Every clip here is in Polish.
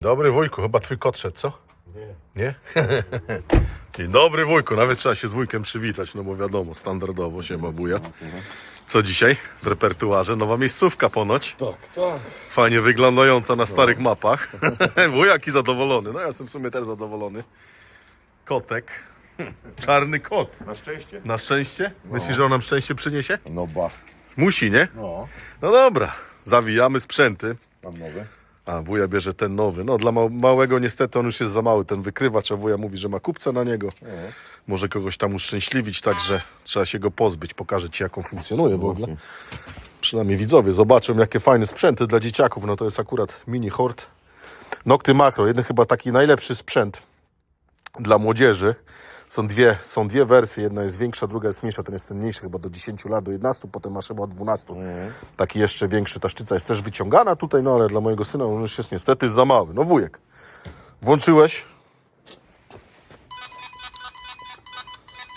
Dobry wujku, chyba twój kot szedł, co? Nie. Nie? Dzień dobry wujku, nawet trzeba się z wujkiem przywitać, no bo wiadomo, standardowo się ma buja. Co dzisiaj w repertuarze? Nowa miejscówka ponoć. Tak, tak. Fajnie wyglądająca na starych mapach. Wujaki zadowolony, no ja jestem w sumie też zadowolony. Kotek. Czarny kot. Na szczęście? Na szczęście? Myślisz, że on nam szczęście przyniesie? No ba. Musi, nie? No, No dobra, zawijamy sprzęty. mam nowy. A, wuja bierze ten nowy. No, dla ma- małego niestety on już jest za mały, ten wykrywacz, a wuja mówi, że ma kupca na niego. Może kogoś tam uszczęśliwić, także trzeba się go pozbyć. Pokażę Ci, jak on funkcjonuje w ogóle. Przynajmniej widzowie zobaczą, jakie fajne sprzęty dla dzieciaków. No to jest akurat mini hort. Nocty Macro, jeden chyba taki najlepszy sprzęt dla młodzieży. Są dwie, są dwie wersje, jedna jest większa, druga jest mniejsza. Ten jest ten mniejszy chyba do 10 lat, do 11, potem masz chyba od 12. Taki jeszcze większy, ta szczyca jest też wyciągana tutaj, no ale dla mojego syna on już jest niestety za mały. No wujek, włączyłeś.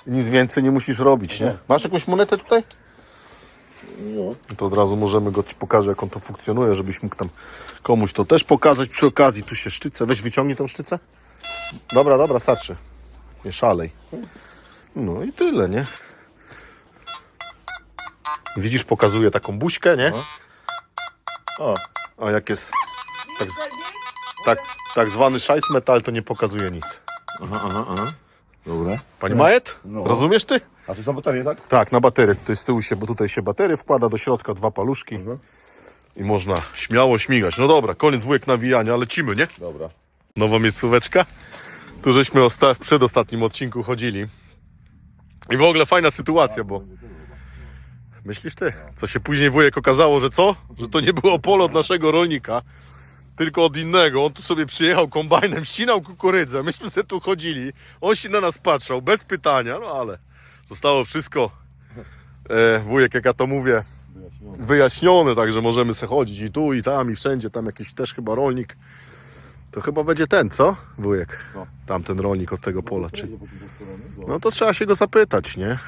Nic więcej nie musisz robić, nie? Masz jakąś monetę tutaj? No. To od razu możemy go ci pokażę, jak on to funkcjonuje, żebyś mógł tam komuś to też pokazać przy okazji. Tu się sztycę. Weź wyciągnij tą sztycę. Dobra, dobra, starczy. Nie szalej. No i tyle, nie? Widzisz, pokazuje taką buźkę, nie? O, A jak jest tak, tak, tak zwany szajs metal, to nie pokazuje nic. aha, aha, aha. Dobra. Pani Majet? No. Rozumiesz ty? A to jest na baterię, tak? Tak, na baterię. Tutaj z tyłu się, bo tutaj się baterię wkłada, do środka dwa paluszki i można śmiało śmigać. No dobra, koniec wujek nawijania, lecimy, nie? Dobra. Nowa miejscóweczka. Tu żeśmy w przedostatnim odcinku chodzili. I w ogóle fajna sytuacja, bo... Myślisz ty? Co się później wujek okazało, że co? Że to nie było pole od naszego rolnika, tylko od innego. On tu sobie przyjechał kombajnem, ścinał kukurydzę, myśmy sobie tu chodzili. On się na nas patrzał, bez pytania, no ale zostało wszystko, e, wujek, jak ja to mówię, wyjaśnione, także możemy se chodzić i tu, i tam, i wszędzie. Tam jakiś też chyba rolnik. To chyba będzie ten, co? Wujek. Co? Tamten rolnik od tego pola. Czy... No to trzeba się go zapytać, nie?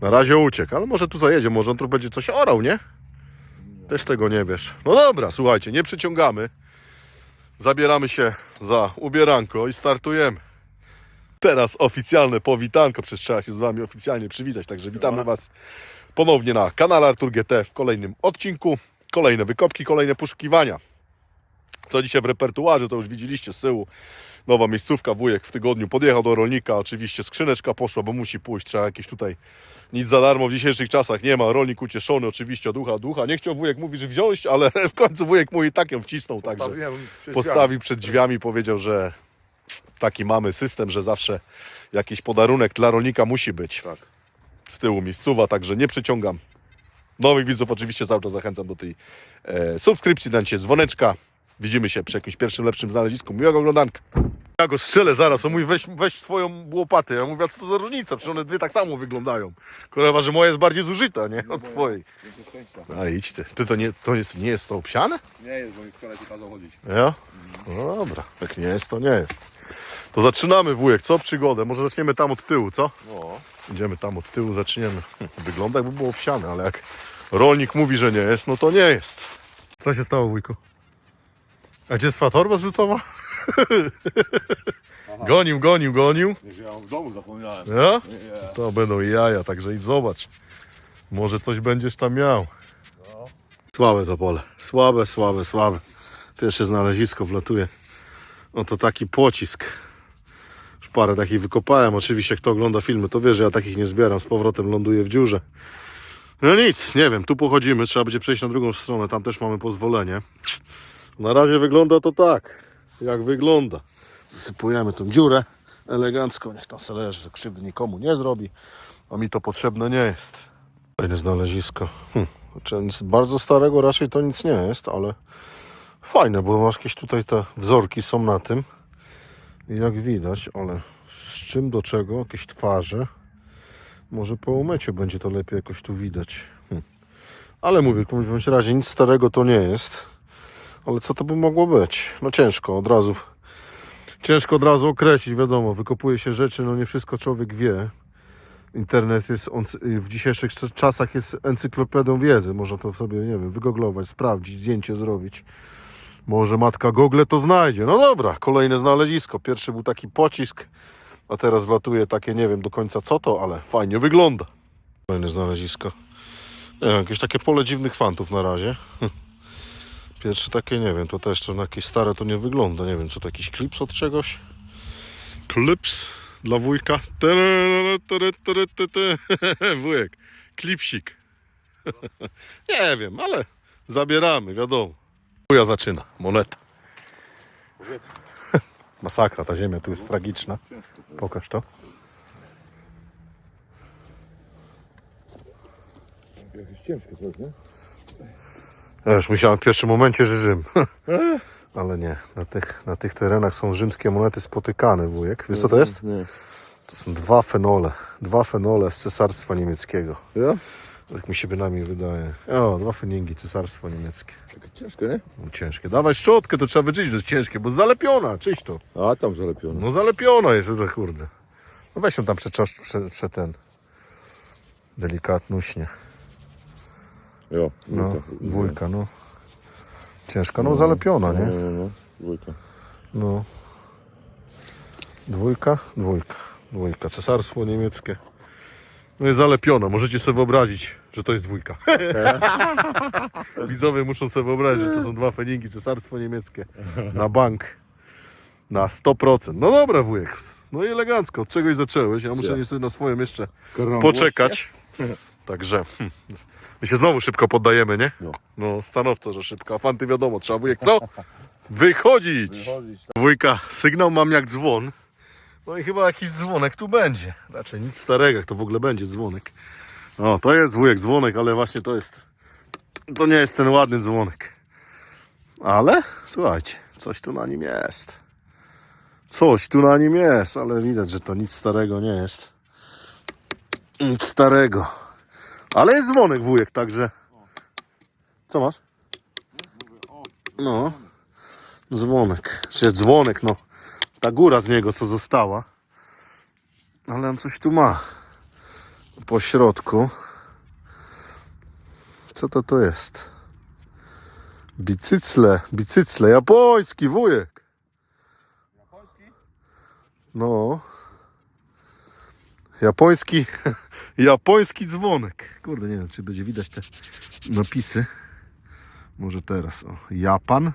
Na razie uciekł, ale może tu zajedzie, może on tu będzie coś orał, nie? Też tego nie wiesz. No dobra, słuchajcie, nie przyciągamy. Zabieramy się za ubieranko i startujemy. Teraz oficjalne powitanko, przecież trzeba się z Wami oficjalnie przywitać, także witamy Was ponownie na kanale Artur GT w kolejnym odcinku. Kolejne wykopki, kolejne poszukiwania. Co dzisiaj w repertuarze, to już widzieliście z tyłu. Nowa miejscówka, wujek w tygodniu podjechał do rolnika, oczywiście skrzyneczka poszła, bo musi pójść, trzeba jakieś tutaj nic za darmo w dzisiejszych czasach nie ma. Rolnik ucieszony, oczywiście ducha, ducha. Nie chciał wujek mówi, że wziąć, ale w końcu wujek mu i tak ją wcisnął, także przed postawił przed drzwiami, powiedział, że taki mamy system, że zawsze jakiś podarunek dla rolnika musi być. Tak. Z tyłu miejscowa, także nie przyciągam. Nowych widzów oczywiście cały czas zachęcam do tej e, subskrypcji, dajcie dzwoneczka. Widzimy się przy jakimś pierwszym lepszym znalezisku. Miłego oglądanka. Ja go strzelę zaraz, on mówi weź, weź swoją łopatę. Ja mówię, a co to za różnica? Przecież one dwie tak samo wyglądają. Kurwa, że moja jest bardziej zużyta, nie? Od twojej. A idź ty. Ty to nie, to jest, nie jest to obsiane? Nie jest, bo mi w toalecie kazał chodzić. Ja? No dobra, jak nie jest, to nie jest. To zaczynamy wujek, co? Przygodę. Może zaczniemy tam od tyłu, co? No. Idziemy tam od tyłu, zaczniemy. Wygląda jakby było obsiane, ale jak rolnik mówi, że nie jest, no to nie jest. Co się stało, wujku? A gdzie jest twoja torba zrzutowa? gonił, gonił, gonił. Ja w domu zapomniałem. Ja? Nie, nie. To będą jaja, także idź zobacz. Może coś będziesz tam miał. No. Słabe to pole. Słabe, słabe, słabe. Pierwsze znalezisko wlatuje. No to taki pocisk. Już parę takich wykopałem. Oczywiście kto ogląda filmy, to wie, że ja takich nie zbieram. Z powrotem ląduję w dziurze. No nic, nie wiem. Tu pochodzimy. Trzeba będzie przejść na drugą stronę. Tam też mamy pozwolenie. Na razie wygląda to tak. Jak wygląda. Zasypujemy tą dziurę elegancko. Niech tam se leży. Krzywdy nikomu nie zrobi. A mi to potrzebne nie jest. Fajne znalezisko. Hm. Znaczy, nic bardzo starego raczej to nic nie jest, ale fajne, bo masz jakieś tutaj te wzorki są na tym. Jak widać, ale z czym do czego, jakieś twarze. Może po umyciu będzie to lepiej jakoś tu widać. Hm. Ale mówię, w każdym razie nic starego to nie jest. Ale co to by mogło być? No ciężko, od razu. Ciężko od razu określić, wiadomo, wykopuje się rzeczy, no nie wszystko człowiek wie. Internet jest on, w dzisiejszych czasach jest encyklopedią wiedzy. Można to sobie, nie wiem, wygooglować, sprawdzić, zdjęcie zrobić. Może matka Google to znajdzie. No dobra, kolejne znalezisko. Pierwszy był taki pocisk, a teraz wlatuje takie, nie wiem do końca co to, ale fajnie wygląda. Kolejne znalezisko. Nie jakieś takie pole dziwnych fantów na razie. Pierwsze takie, nie wiem, to też to na jakieś stare to nie wygląda. Nie wiem, co to jakiś klips od czegoś? Klips dla wujka. Wujek, klipsik. Nie wiem, ale zabieramy, wiadomo. Wuja zaczyna, moneta. Masakra, ta ziemia tu jest tragiczna. Pokaż to. Jakieś ciężkie to jest, nie? Ja już myślałem w pierwszym momencie, że Rzym. Ale nie, na tych, na tych terenach są rzymskie monety spotykane, wujek. Wiesz co to jest? Nie. To są dwa fenole. Dwa fenole z cesarstwa niemieckiego. Ja? Tak mi się bynajmniej wydaje. O, dwa feningi, cesarstwo niemieckie. Takie ciężkie, nie? No, ciężkie. Dawaj szczotkę, to trzeba wyczyścić, to jest ciężkie, bo zalepiona, czyść to. A tam zalepione. No zalepiona jest, to kurde. No weź ją tam przeczosz, prze, prze ten. Delikatnuśnie. Jo, No, dwójka, no. Ciężka, no zalepiona, No, nie? no, no. Dwójka. No. Dwójka, dwójka, dwójka. Cesarstwo niemieckie. No jest zalepiona. Możecie sobie wyobrazić, że to jest dwójka. Widzowie muszą sobie wyobrazić, że to są dwa feningi, cesarstwo niemieckie. Na bank. Na 100%. No dobra, wujek. No i elegancko. Od czegoś zacząłeś. Ja muszę Ja. niestety na swoim jeszcze Krągłość poczekać. Także hmm, my się znowu szybko poddajemy, nie? No. No, stanowczo, że szybko. A fanty wiadomo, trzeba wujek co? Wychodzić! Wychodzić. Wujka, sygnał mam jak dzwon. No i chyba jakiś dzwonek tu będzie. Raczej nic starego, jak to w ogóle będzie dzwonek. O, to jest wujek dzwonek, ale właśnie to jest. To nie jest ten ładny dzwonek. Ale słuchajcie, coś tu na nim jest. Coś tu na nim jest, ale widać, że to nic starego nie jest. Nic starego. Ale jest dzwonek wujek, także. Co masz? No. Dzwonek. Czy dzwonek, no. Ta góra z niego, co została. Ale on coś tu ma. Po środku. Co to to jest? Bicycle. Bicycle. Japoński wujek. Japoński? No. Japoński. Japoński dzwonek. Kurde, nie wiem, czy będzie widać te napisy. Może teraz. O. Japan.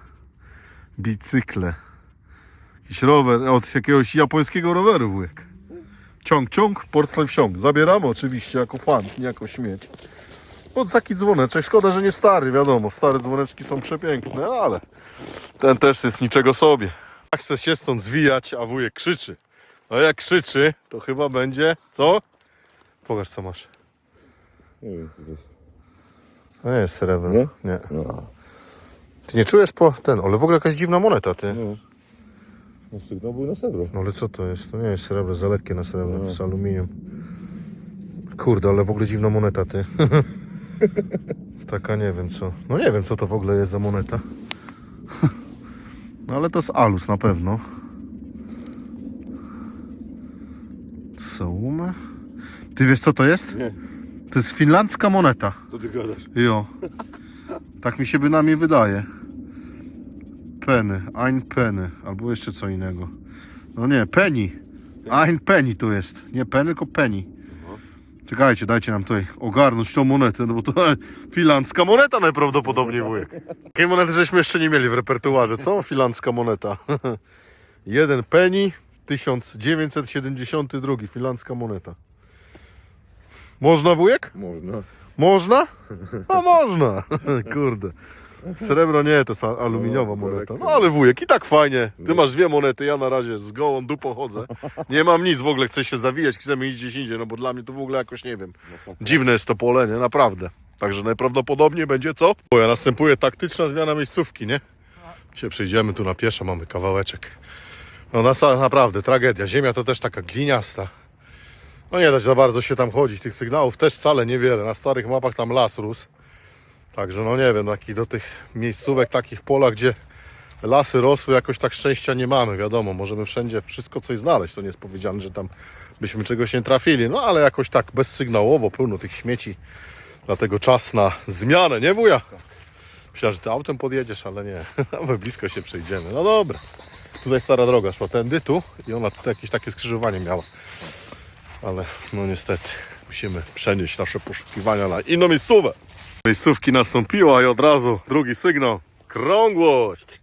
Bicykle. Jakiś rower od jakiegoś japońskiego roweru, wujek. Ciąg, ciąg, portfel wsiąg. Zabieramy oczywiście jako fan, nie jako śmieć. No taki dzwoneczek. Szkoda, że nie stary, wiadomo. Stare dzwoneczki są przepiękne, ale ten też jest niczego sobie. Jak chce się stąd zwijać, a wujek krzyczy. No jak krzyczy, to chyba będzie, co? Pokaż co masz. Nie wiem, to nie jest srebro. Nie? Nie. No. Ty nie czujesz po ten, ale w ogóle jakaś dziwna moneta, ty. No. No sygnał był na srebro. No ale co to jest? To nie jest srebro, za lekkie na srebro, No. z aluminium. Kurde, ale w ogóle dziwna moneta, ty. Taka nie wiem co. No nie wiem co to w ogóle jest za moneta. No ale to jest alus na pewno. Co uma? Ty wiesz co to jest? Nie. To jest finlandzka moneta. Co ty gadasz? Jo. Tak mi się bynajmniej wydaje. Penny, ein penny, albo jeszcze co innego. No nie, penny. Ein penny tu jest. Nie penny, tylko penny. Czekajcie, dajcie nam tutaj ogarnąć tą monetę, no bo to filandzka moneta najprawdopodobniej wujek. Takiej monety żeśmy jeszcze nie mieli w repertuarze, co? Filandzka moneta. Jeden penny, 1972, filandzka moneta. Można wujek? Można. Można? No można. Kurde. Srebro nie, to jest aluminiowa No, moneta. No ale wujek, i tak fajnie. Ty masz dwie monety, ja na razie z gołą dupą chodzę. Nie mam nic, w ogóle chcę się zawijać, chcemy iść gdzieś indziej, no bo dla mnie to w ogóle jakoś nie wiem. Dziwne jest to pole, nie? Naprawdę. Także najprawdopodobniej będzie co? Bo ja następuje taktyczna zmiana miejscówki, nie? Się przejdziemy tu na pieszo, mamy kawałeczek. No nasa- naprawdę, tragedia. Ziemia to też taka gliniasta. No nie dać za bardzo się tam chodzić. Tych sygnałów też wcale niewiele. Na starych mapach tam las rósł. Także no nie wiem, takich do tych miejscówek, takich polach, gdzie lasy rosły, jakoś tak szczęścia nie mamy. Wiadomo, możemy wszędzie wszystko coś znaleźć. To nie jest powiedziane, że tam byśmy czegoś nie trafili. No ale jakoś tak bezsygnałowo, pełno tych śmieci. Dlatego czas na zmianę, nie wuja? Myślałem, że ty autem podjedziesz, ale nie. My blisko się przejdziemy. No dobra. Tutaj stara droga szła tędy, tu i ona tutaj jakieś takie skrzyżowanie miała. Ale no niestety musimy przenieść nasze poszukiwania na inną miejscówę. Miejscówki nastąpiła i od razu drugi sygnał. Krągłość!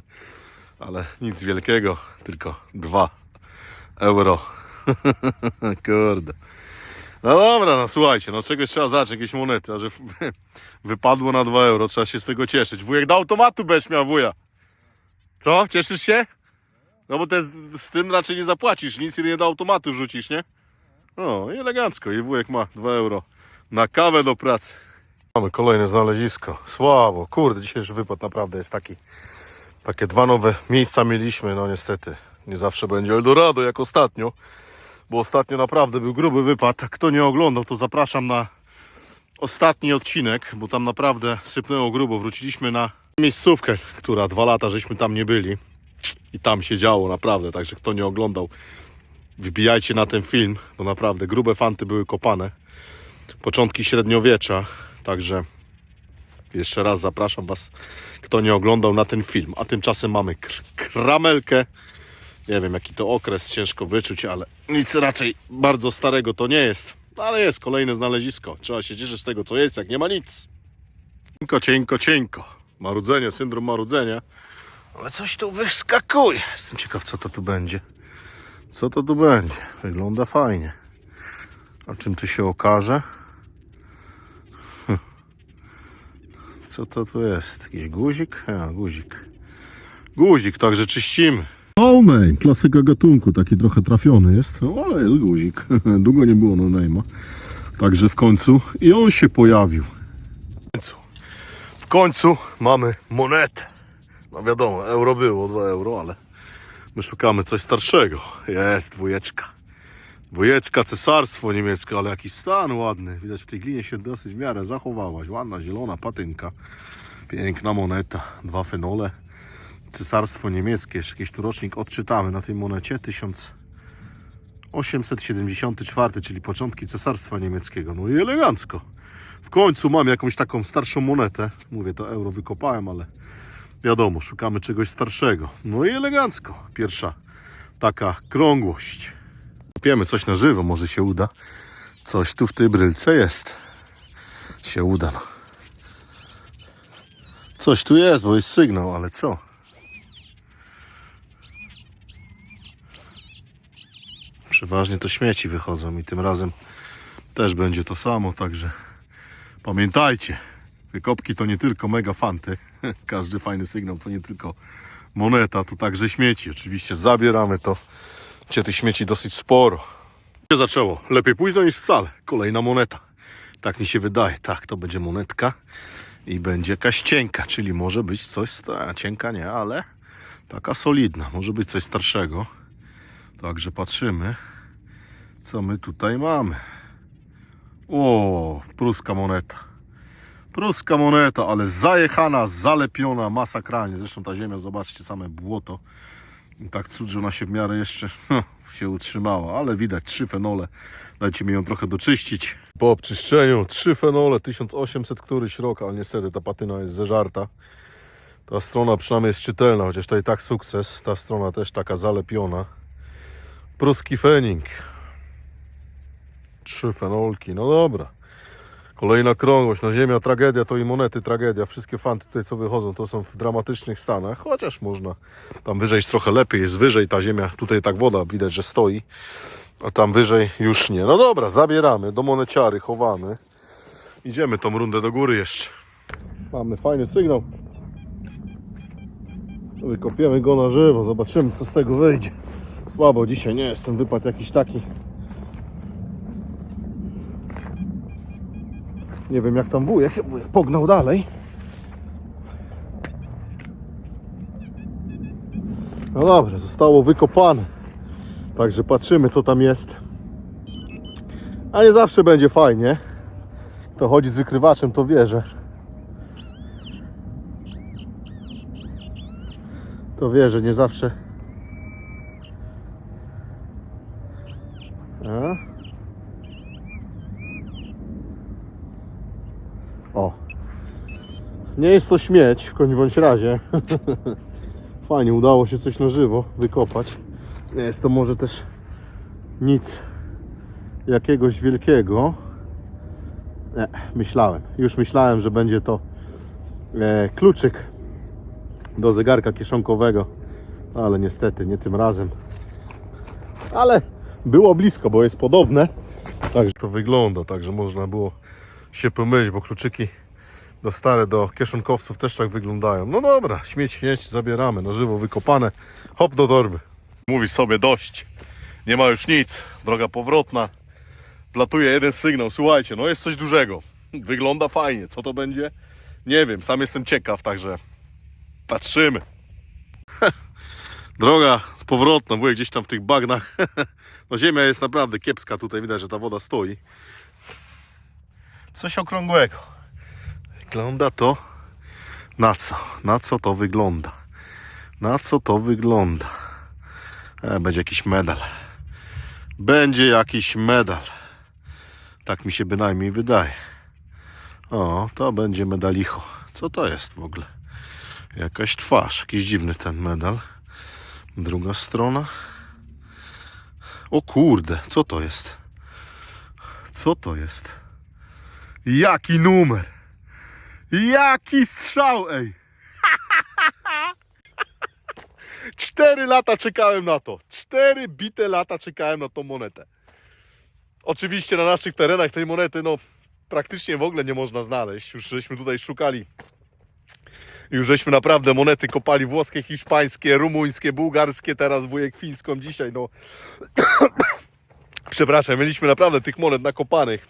Ale nic wielkiego, tylko 2 euro. Kurde. No dobra, no słuchajcie, no czegoś trzeba zacząć, jakieś monety, a że wypadło na 2 euro, trzeba się z tego cieszyć. Wujek do automatu będziesz miał, wuja. Co? Cieszysz się? No bo te, z, z tym raczej nie zapłacisz, nic nie do automatu rzucisz, nie? O, i elegancko. I wujek ma 2 euro na kawę do pracy. Mamy kolejne znalezisko. Słabo. Kurde, dzisiejszy wypad naprawdę jest taki. Takie dwa nowe miejsca mieliśmy. No niestety, nie zawsze będzie Eldorado jak ostatnio. Bo ostatnio naprawdę był gruby wypad. Kto nie oglądał, to zapraszam na ostatni odcinek, bo tam naprawdę sypnęło grubo. Wróciliśmy na miejscówkę, która dwa lata żeśmy tam nie byli. I tam się działo naprawdę. Także kto nie oglądał, wbijajcie na ten film, bo naprawdę grube fanty były kopane. Początki średniowiecza, także jeszcze raz zapraszam Was, kto nie oglądał na ten film. A tymczasem mamy kr- kramelkę. Nie wiem jaki to okres, ciężko wyczuć, ale nic raczej bardzo starego to nie jest. Ale jest kolejne znalezisko. Trzeba się cieszyć z tego co jest, jak nie ma nic. Cienko, cienko, cienko. Marudzenie, syndrom marudzenia. Ale coś tu wyskakuje. Jestem ciekaw co to tu będzie. Co to tu będzie? Wygląda fajnie. A czym to się okaże? Hm. Co to tu jest? Jakiś guzik? A, guzik. Guzik, także czyścimy. Ołnej, klasyka gatunku, taki trochę trafiony jest. No, ale jest guzik. Długo nie było no name'a. Także w końcu i on się pojawił. W końcu, w końcu mamy monetę. No wiadomo, euro było, 2 euro, ale My szukamy coś starszego. Jest dwójeczka. Dwójeczka, cesarstwo niemieckie, ale jaki stan ładny. Widać w tej glinie się dosyć w miarę zachowałaś. Ładna, zielona patynka. Piękna moneta. Dwa fenole. Cesarstwo niemieckie. Jeszcze jakiś tu rocznik odczytamy na tej monecie. 1874, czyli początki cesarstwa niemieckiego. No i elegancko. W końcu mam jakąś taką starszą monetę. Mówię, to euro wykopałem, ale Wiadomo, szukamy czegoś starszego. No i elegancko. Pierwsza taka krągłość. Kupiemy coś na żywo, może się uda. Coś tu w tej brylce jest. Się uda. No. Coś tu jest, bo jest sygnał, ale co? Przeważnie to śmieci wychodzą i tym razem też będzie to samo, także pamiętajcie, Wykopki to nie tylko mega fanty. Każdy fajny sygnał to nie tylko moneta, to także śmieci. Oczywiście zabieramy to. Cię tych śmieci dosyć sporo. Się zaczęło. Lepiej późno niż wcale. Kolejna moneta. Tak mi się wydaje. Tak, to będzie monetka i będzie jakaś cienka, czyli może być coś, cienka nie, ale taka solidna. Może być coś starszego. Także patrzymy, co my tutaj mamy. O, pruska moneta. Pruska moneta, ale zajechana, zalepiona masakralnie. Zresztą ta ziemia, zobaczcie, same błoto. I tak cud, że ona się w miarę jeszcze się utrzymała, ale widać trzy fenole. Dajcie mi ją trochę doczyścić. Po obczyszczeniu trzy fenole, 1800 któryś rok, ale niestety ta patyna jest zeżarta. Ta strona przynajmniej jest czytelna, chociaż to i tak sukces. Ta strona też taka zalepiona. Pruski fening. Trzy fenolki, no dobra. Kolejna krągłość, no ziemia tragedia, to i monety tragedia. Wszystkie fanty tutaj co wychodzą to są w dramatycznych stanach, chociaż można tam wyżej jest trochę lepiej, jest wyżej ta ziemia, tutaj tak woda widać, że stoi, a tam wyżej już nie. No dobra, zabieramy, do moneciary chowamy. Idziemy tą rundę do góry jeszcze. Mamy fajny sygnał. Wykopiemy go na żywo, zobaczymy co z tego wyjdzie. Słabo dzisiaj nie jest ten wypad jakiś taki. Nie wiem jak tam wujek, wujek pognał dalej. No dobra, zostało wykopane. Także patrzymy co tam jest. A nie zawsze będzie fajnie. Kto chodzi z wykrywaczem to wie, że to wie, że nie zawsze Nie jest to śmieć w końcu bądź razie. Fajnie, udało się coś na żywo wykopać. Nie jest to może też nic jakiegoś wielkiego. Nie, myślałem. Już myślałem, że będzie to e, kluczyk do zegarka kieszonkowego, ale niestety nie tym razem. Ale było blisko, bo jest podobne. Także to wygląda, także można było się pomylić, bo kluczyki do stare, do kieszonkowców też tak wyglądają. No dobra, śmieć, śmieć, zabieramy, na żywo wykopane, hop do torby. Mówi sobie dość, nie ma już nic, droga powrotna. Platuje jeden sygnał, słuchajcie, no jest coś dużego. Wygląda fajnie, co to będzie? Nie wiem, sam jestem ciekaw, także patrzymy. Droga powrotna, wujek gdzieś tam w tych bagnach. No ziemia jest naprawdę kiepska, tutaj widać, że ta woda stoi. Coś okrągłego. Wygląda to na co? Na co to wygląda? Na co to wygląda? E, będzie jakiś medal. Będzie jakiś medal. Tak mi się bynajmniej wydaje. O, to będzie medalicho. Co to jest w ogóle? Jakaś twarz, jakiś dziwny ten medal. Druga strona. O kurde, co to jest? Co to jest? Jaki numer? Jaki strzał, ej! Cztery lata czekałem na to. Cztery bite lata czekałem na tą monetę. Oczywiście na naszych terenach tej monety, no praktycznie w ogóle nie można znaleźć. Już żeśmy tutaj szukali. Już żeśmy naprawdę monety kopali włoskie, hiszpańskie, rumuńskie, bułgarskie, teraz wujek fińską dzisiaj, no. Przepraszam, mieliśmy naprawdę tych monet nakopanych.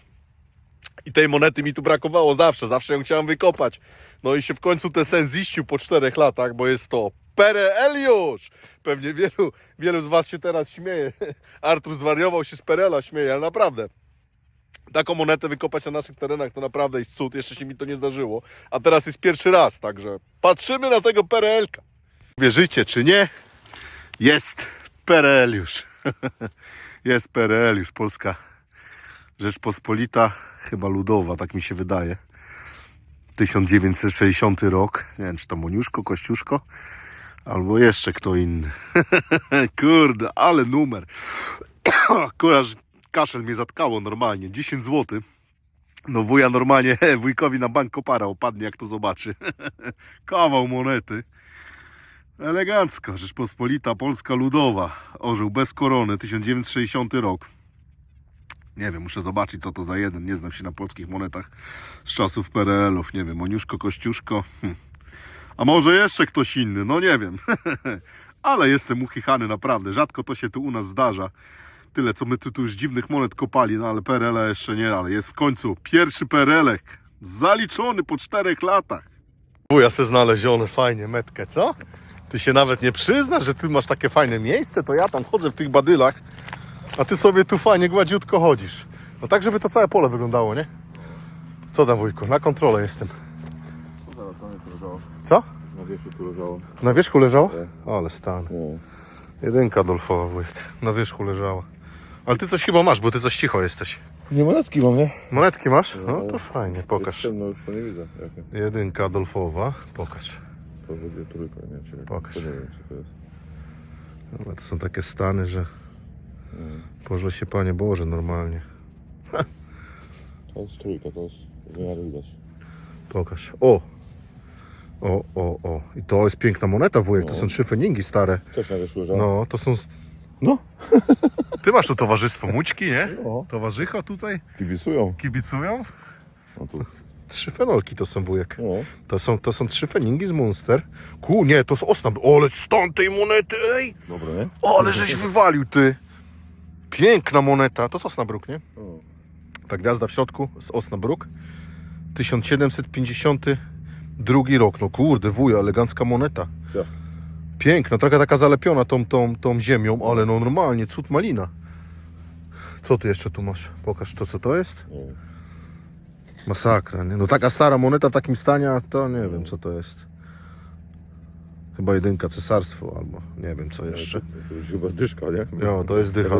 I tej monety mi tu brakowało zawsze, zawsze ją chciałem wykopać. No i się w końcu ten sen ziścił po czterech latach, bo jest to już! Pewnie wielu, wielu z Was się teraz śmieje. Artur zwariował się z PRL-a, śmieje, ale naprawdę. Taką monetę wykopać na naszych terenach to naprawdę jest cud, jeszcze się mi to nie zdarzyło. A teraz jest pierwszy raz, także patrzymy na tego PRL-ka. Wierzycie czy nie? Jest już. jest już, Polska Rzeczpospolita, chyba ludowa, tak mi się wydaje. 1960 rok. Nie wiem, czy to Moniuszko, Kościuszko, albo jeszcze kto inny. Kurde, ale numer. Kuraż, kaszel mnie zatkało normalnie. 10 zł. No wuja normalnie, wujkowi na bank kopara opadnie, jak to zobaczy. Kawał monety. Elegancko. Rzeczpospolita, Polska Ludowa. Orzeł bez korony, 1960 rok. Nie wiem, muszę zobaczyć co to za jeden. Nie znam się na polskich monetach z czasów PRL-ów. Nie wiem, Moniuszko, Kościuszko. Hm. A może jeszcze ktoś inny, no nie wiem. Ale jestem uchichany naprawdę. Rzadko to się tu u nas zdarza. Tyle, co my tu, tu już dziwnych monet kopali, no ale PRL-a jeszcze nie, ale jest w końcu pierwszy PRL-ek. Zaliczony po czterech latach. Wuja se znalezione, fajnie, metkę, co? Ty się nawet nie przyznasz, że ty masz takie fajne miejsce, to ja tam chodzę w tych badylach, a ty sobie tu fajnie gładziutko chodzisz. No tak, żeby to całe pole wyglądało, nie? Co tam wujku? Na kontrolę jestem. Co? Na wierzchu tu leżało. Na wierzchu leżało? Tak. Ale stan. No. Jedynka dolfowa wujek. Na wierzchu leżała. Ale ty coś chyba masz, bo ty coś cicho jesteś. Nie monetki mam, nie? Monetki masz? No to fajnie, pokaż. ciemno, już to nie widzę. Jakie? Jedynka Adolfowa, pokaż. To będzie trójka, nie? Pokaż. To nie wiem, co to jest. Ale to są takie stany, że Pożle się Panie Boże normalnie. To jest trójka, to jest w miarę widać. Pokaż. O! O, o, o. I to jest piękna moneta wujek, to No. są trzy feningi stare. Też na? No, to są... No. Ty masz tu towarzystwo Mućki, nie? No. Towarzycha tutaj Kibicują. kibicują. No tu. Trzy fenolki to są wujek. No. To są, to są trzy feningi z Munster. Ku, nie, to są osna. Ale stąd tej monety, ej! Dobre, nie? Ale żeś wywalił, ty! Piękna moneta. To jest Osnabruk, nie? O. Ta gwiazda w środku z Osnabruk. 1752 rok. No kurde, wuja, elegancka moneta. Co? Piękna, trochę taka zalepiona tą, tą, tą ziemią, ale no normalnie, cud malina. Co ty jeszcze tu masz? Pokaż to, co to jest? Masakra, nie? No taka stara moneta w takim stanie, to nie wiem, co to jest. Chyba jedynka cesarstwo, albo nie wiem, co jeszcze. To już chyba dyszka, nie? No, to jest dycha.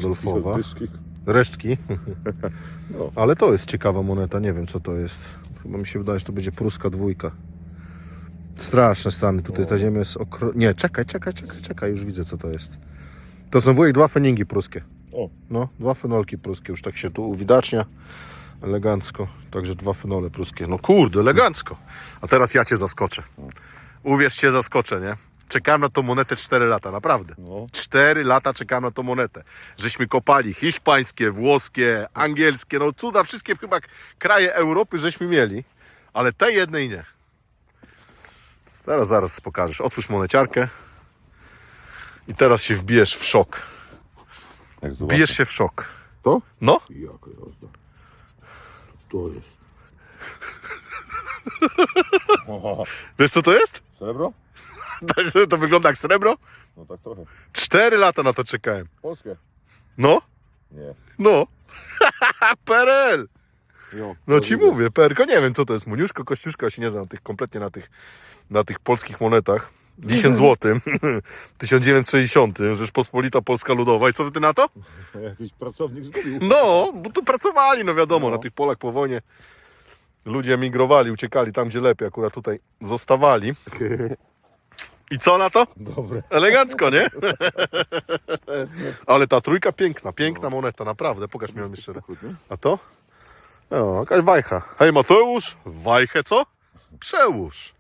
Dyszki. Resztki. No. Ale to jest ciekawa moneta, nie wiem co to jest. Chyba mi się wydaje, że to będzie pruska dwójka. Straszne stany, tutaj ta ziemia jest okro... Nie, czekaj, czekaj, czekaj, czekaj, już widzę co to jest. To są wujek dwa feningi pruskie. O. No, dwa fenolki pruskie, już tak się tu uwidacznia. Elegancko, także dwa fenole pruskie. No kurde, elegancko. A teraz ja cię zaskoczę. Uwierz cię, zaskoczę, nie? Czekałem na tą monetę 4 lata, naprawdę. No. 4 lata czekałem na tą monetę. Żeśmy kopali hiszpańskie, włoskie, angielskie, no cuda, wszystkie chyba kraje Europy żeśmy mieli, ale tej jednej nie. Zaraz, zaraz pokażesz. Otwórz moneciarkę i teraz się wbijesz w szok. Jak zobaczę. Bijesz się w szok. To? No, Jaka jazda. To jest. wiesz co to jest? Srebro? To wygląda jak srebro? No tak trochę. Cztery lata na to czekałem. Polskie? No, Nie. no. PRL. Jo, No ci mówię, perko, nie wiem co to jest, muniuszko, kościuszko, ja się nie znam na tych, kompletnie na tych, na tych polskich monetach. 10 zł, 1960, Rzeczpospolita Polska Ludowa i co ty na to? Jakiś pracownik zgubił. No, bo tu pracowali, no wiadomo, No. na tych polach po wojnie ludzie emigrowali, uciekali tam gdzie lepiej, akurat tutaj zostawali. I co na to? Dobre. Elegancko, nie? Ale ta trójka piękna, piękna moneta, naprawdę, pokaż mi ją jeszcze raz. A to? O, jakaś wajcha. Hej Mateusz, wajchę co? Przełóż.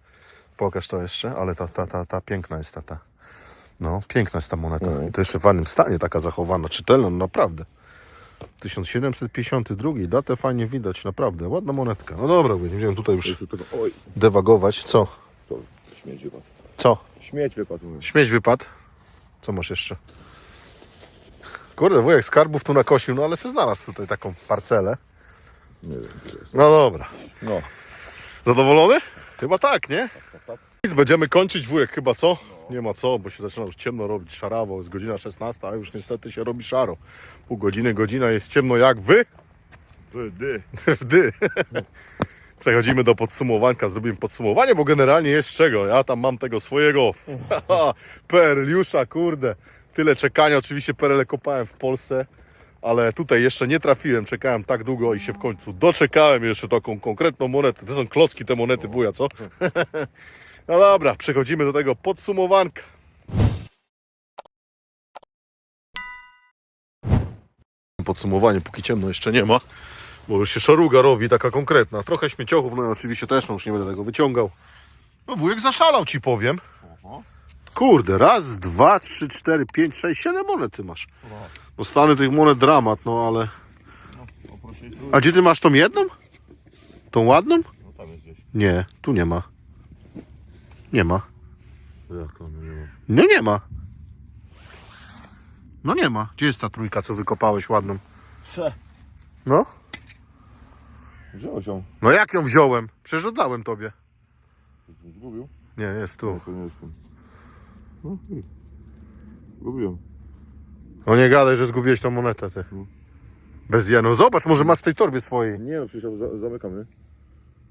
Pokaż to jeszcze, ale ta, ta, ta, ta piękna jest ta, ta. No, piękna jest ta moneta. I to jeszcze w ładnym stanie taka zachowana, czytelna, no naprawdę. 1752, datę fajnie widać, naprawdę, ładna monetka. No dobra, nie będziemy tutaj już Oj, dewagować. Co? to śmieć wypadł. Co? Śmieć wypadł. mówię. Śmieć wypadł. Co masz jeszcze? Kurde, wujek skarbów tu nakosił, no ale se znalazł tutaj taką parcelę. Nie wiem, gdzie jest. No dobra. No. Zadowolony? Chyba tak, nie? tak, tak. Będziemy kończyć wujek chyba co? Nie ma co, bo się zaczyna już ciemno robić, szarawo. Jest godzina 16, a już niestety się robi szaro. Pół godziny, godzina jest ciemno jak wy? Wdy. Wdy. Przechodzimy do podsumowanka, zrobimy podsumowanie, bo generalnie jest czego. Ja tam mam tego swojego perliusza, kurde. Tyle czekania, oczywiście perele kopałem w Polsce, ale tutaj jeszcze nie trafiłem, czekałem tak długo i się w końcu doczekałem jeszcze taką konkretną monetę. To są klocki te monety wuja, co? No dobra, przechodzimy do tego podsumowanka. Podsumowanie póki ciemno jeszcze nie ma. Bo już się szaruga robi, taka konkretna. Trochę śmieciochów, no i oczywiście też, no już nie będę tego wyciągał. No wujek zaszalał ci powiem. Kurde, raz, dwa, trzy, cztery, pięć, sześć, siedem monet ty masz. No stany tych monet dramat, no ale... I A gdzie ty masz tą jedną? Tą ładną? No. Nie, tu nie ma. Nie ma. Jak on nie ma. No nie ma. No nie ma. Gdzie jest ta trójka, co wykopałeś ładną? Cze. No? Wziął się. No jak ją wziąłem? Przecież oddałem tobie. Zgubił? Nie, jest tu. To nie jestem. No i. Zgubiłem. No nie gadaj, że zgubiłeś tą monetę, ty. Bez jenu. Zobacz, może masz w tej torbie swojej. Nie no, przecież ja za- zamykam, nie?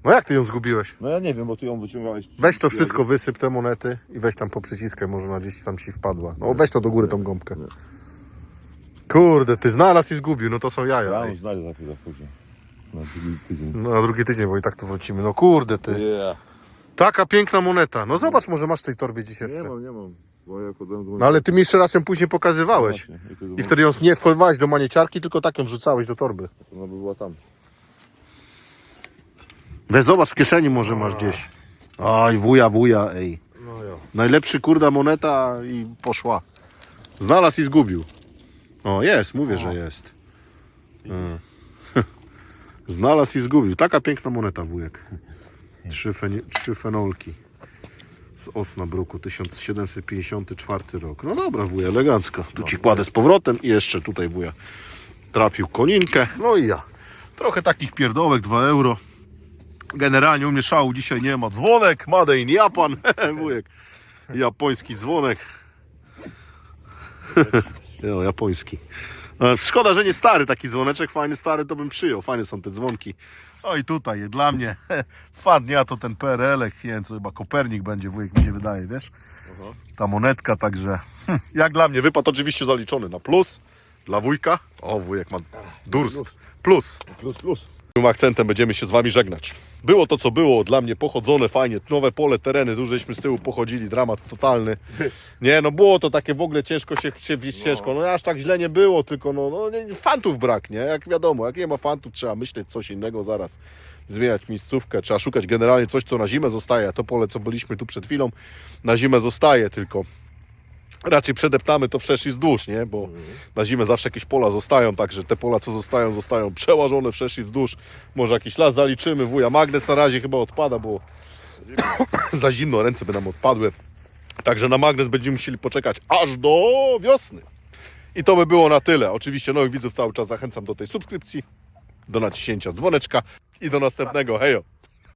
No jak ty ją zgubiłeś? No ja nie wiem, bo ty ją wyciągałeś. Weź to wszystko, wysyp te monety i weź tam po przyciskę, może na gdzieś tam ci wpadła. No weź to do góry tą gąbkę. Kurde, ty znalazł i zgubił, no to są jaja. Ja ją ej. znajdę za chwilę później. Na drugi tydzień. No na drugi tydzień, bo i tak tu wrócimy. No kurde ty. Taka piękna moneta. No zobacz, może masz w tej torbie dziś Nie jeszcze. mam, nie mam. Bo do No ale ty mi jeszcze raz ją później pokazywałeś. Właśnie, i ty I wtedy ją nie wkładałeś do manieciarki, tylko tak ją wrzucałeś do torby. Ona by była tam. Weź zobacz, w kieszeni może masz gdzieś. Oj, wuja, wuja, ej. No ja. Najlepszy kurda moneta i poszła. Znalazł i zgubił. O, jest, mówię, że jest. Mm. Znalazł i zgubił. Taka piękna moneta, wujek. Trzy, feni- trzy fenolki. Z Osnabruku, 1754 rok. No dobra, wuja, elegancko. Tu ci kładę z powrotem i jeszcze tutaj wuja trafił koninkę. No i ja. Trochę takich pierdołek, 2 euro. Generalnie u mnie szału dzisiaj nie ma. Dzwonek, Made in Japan. Wujek. Japoński dzwonek. jo, japoński. E, Szkoda, że nie stary taki dzwoneczek, fajny stary to bym przyjął. Fajne są te dzwonki. O i tutaj dla mnie fan dnia to ten PRL-ek, nie wiem co chyba Kopernik będzie, wujek mi się wydaje, wiesz? Ta monetka, także hm, jak dla mnie wypad oczywiście zaliczony na plus. Dla wujka, o wujek ma durst, plus. Plus, plus. Tym akcentem będziemy się z wami żegnać. Było to, co było, dla mnie pochodzone fajnie, nowe pole, tereny, dużo żeśmy z tyłu pochodzili, dramat totalny. Nie, no było to takie w ogóle ciężko się, się wieść ciężko, no aż tak źle nie było, tylko no, no nie, fantów brak, nie? Jak wiadomo, jak nie ma fantów, trzeba myśleć coś innego zaraz, zmieniać miejscówkę, trzeba szukać generalnie coś, co na zimę zostaje, a to pole, co byliśmy tu przed chwilą, na zimę zostaje tylko. Raczej przedeptamy to wszerz i wzdłuż, nie? Bo na zimę zawsze jakieś pola zostają, także te pola, co zostają, zostają przełażone wszerz i wzdłuż. Może jakiś las zaliczymy, wuja magnes na razie chyba odpada, bo za zimno ręce by nam odpadły. Także na magnes będziemy musieli poczekać aż do wiosny. I to by było na tyle. Oczywiście nowych widzów cały czas zachęcam do tej subskrypcji, do naciśnięcia dzwoneczka i do następnego. Hejo!